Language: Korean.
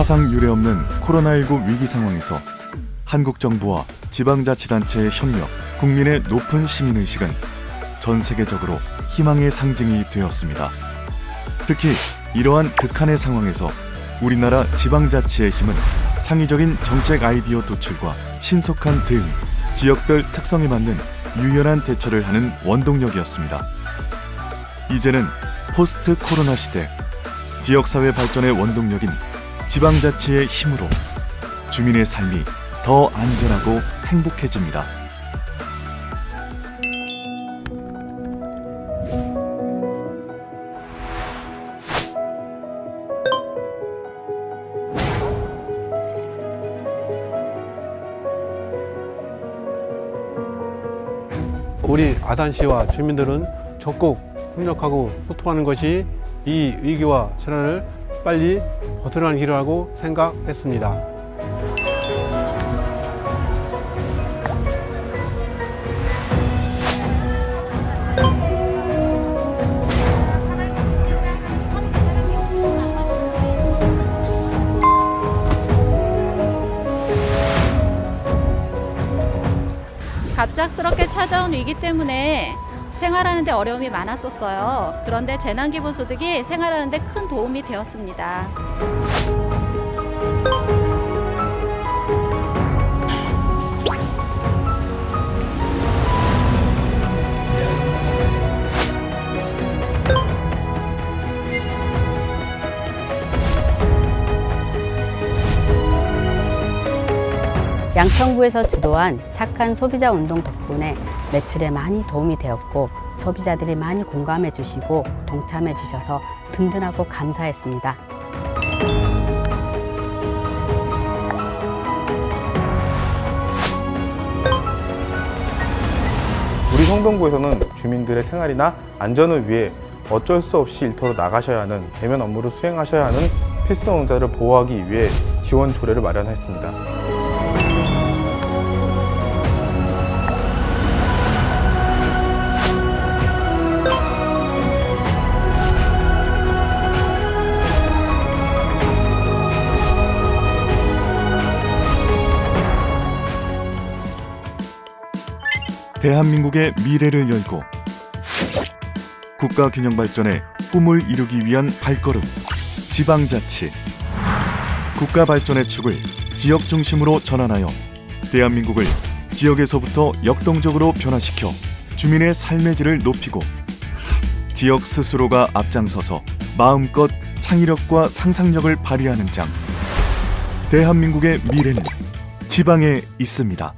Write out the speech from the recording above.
사상 유례 없는 코로나19 위기 상황에서 한국 정부와 지방자치단체의 협력, 국민의 높은 시민의식은 전 세계적으로 희망의 상징이 되었습니다. 특히 이러한 극한의 상황에서 우리나라 지방자치의 힘은 창의적인 정책 아이디어 도출과 신속한 대응, 지역별 특성에 맞는 유연한 대처를 하는 원동력이었습니다. 이제는 포스트 코로나 시대 지역사회 발전의 원동력인 지방자치의 힘으로 주민의 삶이 더 안전하고 행복해집니다. 우리 아산시와 주민들은 적극 협력하고 소통하는 것이 이 위기와 재난을 빨리 벗어나는 길이라고 생각했습니다. 갑작스럽게 찾아온 위기 때문에 생활하는데 어려움이 많았었어요. 그런데 재난기본소득이 생활하는데 큰 도움이 되었습니다. 양천구에서 주도한 착한 소비자 운동 덕분에 매출에 많이 도움이 되었고 소비자들이 많이 공감해 주시고 동참해 주셔서 든든하고 감사했습니다. 우리 성동구에서는 주민들의 생활이나 안전을 위해 어쩔 수 없이 일터로 나가셔야 하는 대면 업무를 수행하셔야 하는 필수 노동자를 보호하기 위해 지원 조례를 마련했습니다. 대한민국의 미래를 열고 국가 균형 발전의 꿈을 이루기 위한 발걸음 지방자치 국가 발전의 축을 지역 중심으로 전환하여 대한민국을 지역에서부터 역동적으로 변화시켜 주민의 삶의 질을 높이고 지역 스스로가 앞장서서 마음껏 창의력과 상상력을 발휘하는 장 대한민국의 미래는 지방에 있습니다.